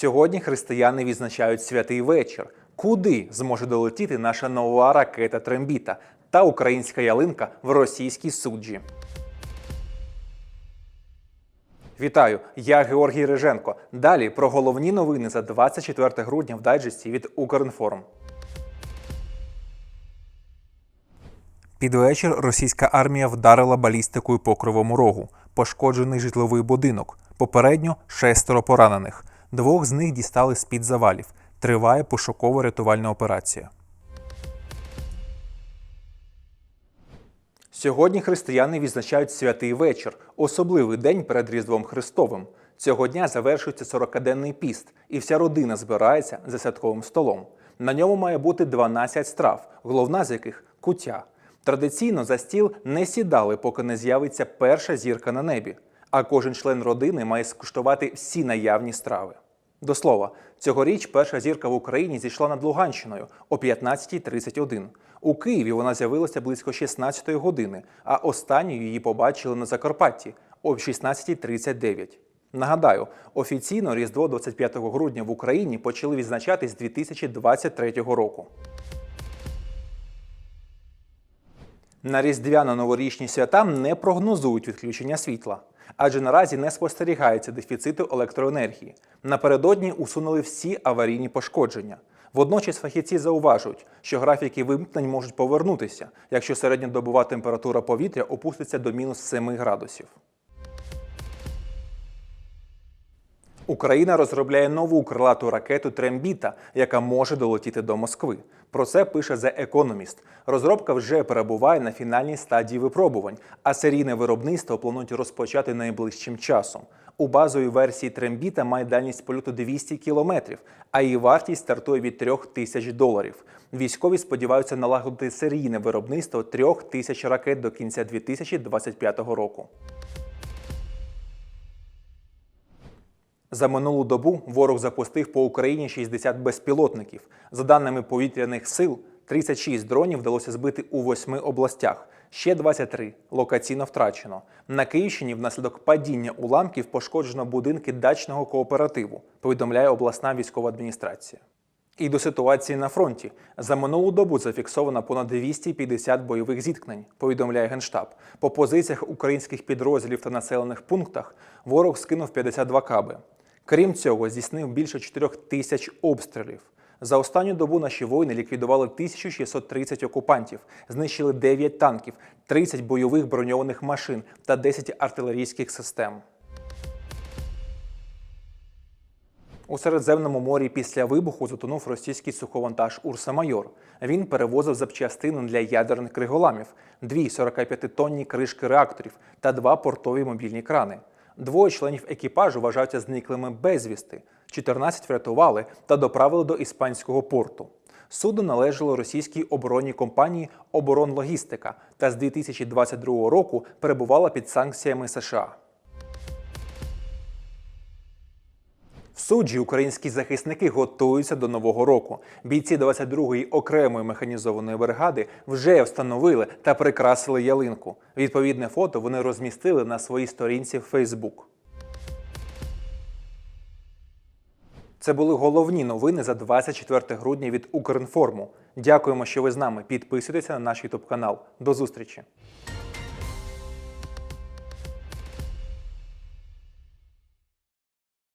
Сьогодні християни відзначають святий вечір. Куди зможе долетіти наша нова ракета Трембіта та українська ялинка в російській суджі? Вітаю, я Георгій Риженко. Далі про головні новини за 24 грудня в дайджесті від Укрінформ. Під вечір російська армія вдарила балістикою по кривому рогу. Пошкоджений житловий будинок. Попередньо шестеро поранених. Двох з них дістали з-під завалів. Триває пошуково-рятувальна операція. Сьогодні християни відзначають святий вечір, особливий день перед Різдвом Христовим. Цього дня завершується 40-денний піст, і вся родина збирається за святковим столом. На ньому має бути 12 страв, головна з яких куття. Традиційно за стіл не сідали, поки не з'явиться перша зірка на небі, а кожен член родини має скуштувати всі наявні страви. До слова, цьогоріч перша зірка в Україні зійшла над Луганщиною о 15.31. У Києві вона з'явилася близько 16 години, а останньою її побачили на Закарпатті о 16.39. Нагадаю, офіційно Різдво 25 грудня в Україні почали відзначати з 2023 року. На різдвяно-новорічні свята не прогнозують відключення світла, адже наразі не спостерігається дефіциту електроенергії. Напередодні усунули всі аварійні пошкодження. Водночас фахівці зауважують, що графіки вимкнень можуть повернутися, якщо середньодобова температура повітря опуститься до мінус 7 градусів. Україна розробляє нову крилату ракету Трембіта, яка може долетіти до Москви. Про це пише The Economist. Розробка вже перебуває на фінальній стадії випробувань, а серійне виробництво планують розпочати найближчим часом. У базовій версії Трембіта має дальність польоту 200 кілометрів, а її вартість стартує від 3 тисяч доларів. Військові сподіваються налагодити серійне виробництво 3 тисяч ракет до кінця 2025 року. За минулу добу ворог запустив по Україні 60 безпілотників. За даними повітряних сил, 36 дронів вдалося збити у восьми областях. Ще 23 локаційно втрачено. На Київщині внаслідок падіння уламків пошкоджено будинки дачного кооперативу, повідомляє обласна військова адміністрація. І до ситуації на фронті за минулу добу зафіксовано понад 250 бойових зіткнень, повідомляє генштаб. По позиціях українських підрозділів та населених пунктах ворог скинув 52 каби. Крім цього, здійснив більше 4 тисяч обстрілів. За останню добу наші воїни ліквідували 1630 окупантів, знищили 9 танків, 30 бойових броньованих машин та 10 артилерійських систем. У Середземному морі після вибуху затонув російський суховантаж Урса-Майор. Він перевозив запчастини для ядерних криголамів, дві 45-тонні кришки реакторів та два портові мобільні крани. Двоє членів екіпажу вважаються зниклими безвісти. 14 врятували та доправили до іспанського порту. Судно належало російській оборонній компанії Оборонлогістика та з 2022 року перебувало під санкціями США. Суджі українські захисники готуються до нового року. Бійці 22-ї окремої механізованої бригади вже встановили та прикрасили ялинку. Відповідне фото вони розмістили на своїй сторінці в Фейсбук. Це були головні новини за 24 грудня від Укрінформу. Дякуємо, що ви з нами. Підписуйтеся на наш Ютуб канал. До зустрічі!